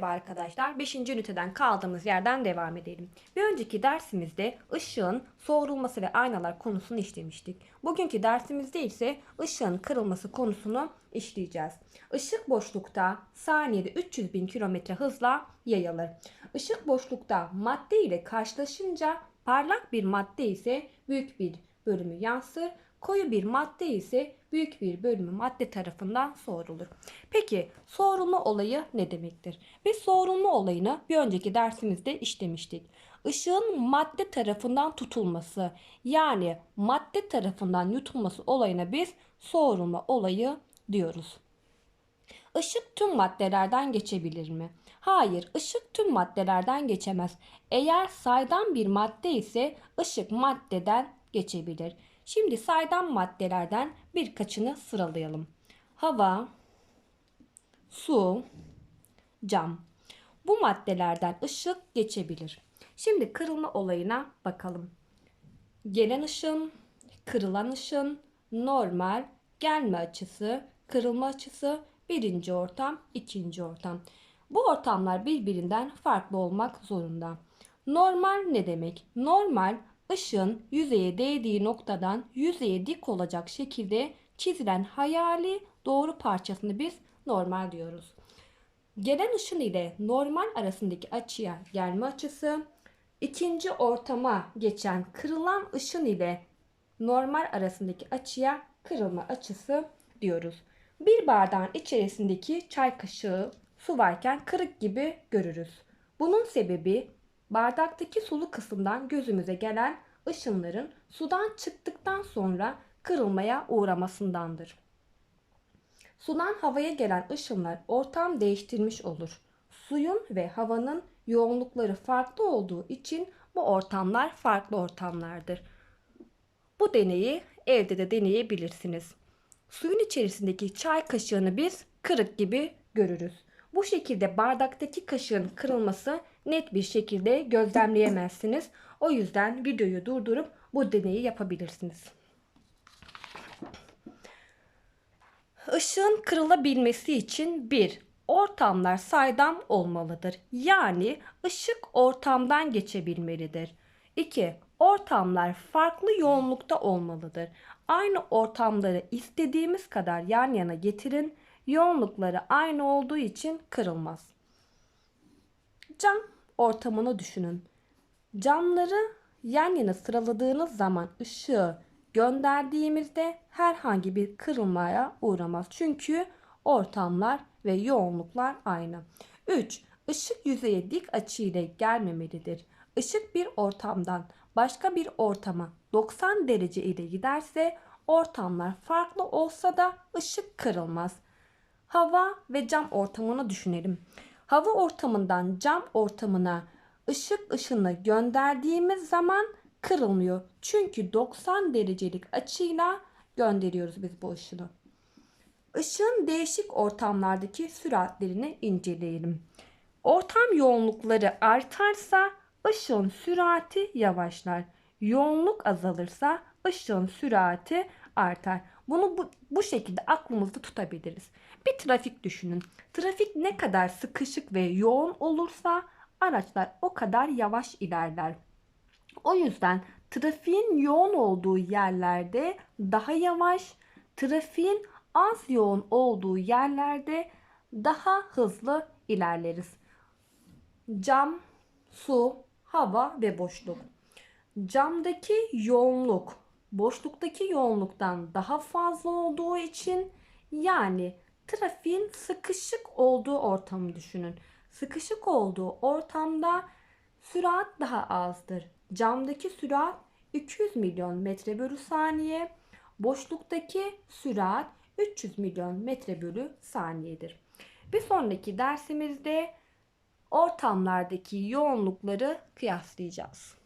Merhaba arkadaşlar. 5. üniteden kaldığımız yerden devam edelim. Bir önceki dersimizde ışığın soğurulması ve aynalar konusunu işlemiştik. Bugünkü dersimizde ise ışığın kırılması konusunu işleyeceğiz. Işık boşlukta saniyede 300 bin kilometre hızla yayılır. Işık boşlukta madde ile karşılaşınca parlak bir madde ise büyük bir bölümü yansır. Koyu bir madde ise büyük bir bölümü madde tarafından soğurulur. Peki soğurulma olayı ne demektir? Biz soğurulma olayını bir önceki dersimizde işlemiştik. Işığın madde tarafından tutulması yani madde tarafından yutulması olayına biz soğurulma olayı diyoruz. Işık tüm maddelerden geçebilir mi? Hayır, ışık tüm maddelerden geçemez. Eğer saydam bir madde ise ışık maddeden geçebilir. Şimdi saydam maddelerden birkaçını sıralayalım. Hava, su, cam. Bu maddelerden ışık geçebilir. Şimdi kırılma olayına bakalım. Gelen ışın, kırılan ışın, normal, gelme açısı, kırılma açısı, birinci ortam, ikinci ortam. Bu ortamlar birbirinden farklı olmak zorunda. Normal ne demek? Normal ışın yüzeye değdiği noktadan yüzeye dik olacak şekilde çizilen hayali doğru parçasını biz normal diyoruz. Gelen ışın ile normal arasındaki açıya gelme açısı, ikinci ortama geçen kırılan ışın ile normal arasındaki açıya kırılma açısı diyoruz. Bir bardağın içerisindeki çay kaşığı su varken kırık gibi görürüz. Bunun sebebi bardaktaki sulu kısımdan gözümüze gelen ışınların sudan çıktıktan sonra kırılmaya uğramasındandır. Sudan havaya gelen ışınlar ortam değiştirmiş olur. Suyun ve havanın yoğunlukları farklı olduğu için bu ortamlar farklı ortamlardır. Bu deneyi evde de deneyebilirsiniz. Suyun içerisindeki çay kaşığını biz kırık gibi görürüz. Bu şekilde bardaktaki kaşığın kırılması net bir şekilde gözlemleyemezsiniz. O yüzden videoyu durdurup bu deneyi yapabilirsiniz. Işığın kırılabilmesi için bir ortamlar saydam olmalıdır. Yani ışık ortamdan geçebilmelidir. 2. Ortamlar farklı yoğunlukta olmalıdır. Aynı ortamları istediğimiz kadar yan yana getirin. Yoğunlukları aynı olduğu için kırılmaz. Cam ortamını düşünün. Camları yan yana sıraladığınız zaman ışığı gönderdiğimizde herhangi bir kırılmaya uğramaz. Çünkü ortamlar ve yoğunluklar aynı. 3. Işık yüzeye dik açı ile gelmemelidir. Işık bir ortamdan başka bir ortama 90 derece ile giderse ortamlar farklı olsa da ışık kırılmaz. Hava ve cam ortamını düşünelim. Hava ortamından cam ortamına ışık ışını gönderdiğimiz zaman kırılmıyor. Çünkü 90 derecelik açıyla gönderiyoruz biz bu ışını. Işığın değişik ortamlardaki süratlerini inceleyelim. Ortam yoğunlukları artarsa ışığın sürati yavaşlar. Yoğunluk azalırsa ışığın sürati artar. Bunu bu, bu şekilde aklımızda tutabiliriz. Bir trafik düşünün. Trafik ne kadar sıkışık ve yoğun olursa araçlar o kadar yavaş ilerler. O yüzden trafiğin yoğun olduğu yerlerde daha yavaş, trafiğin az yoğun olduğu yerlerde daha hızlı ilerleriz. Cam, su, hava ve boşluk. Camdaki yoğunluk boşluktaki yoğunluktan daha fazla olduğu için yani trafiğin sıkışık olduğu ortamı düşünün. Sıkışık olduğu ortamda sürat daha azdır. Camdaki sürat 200 milyon metre bölü saniye, boşluktaki sürat 300 milyon metre bölü saniyedir. Bir sonraki dersimizde ortamlardaki yoğunlukları kıyaslayacağız.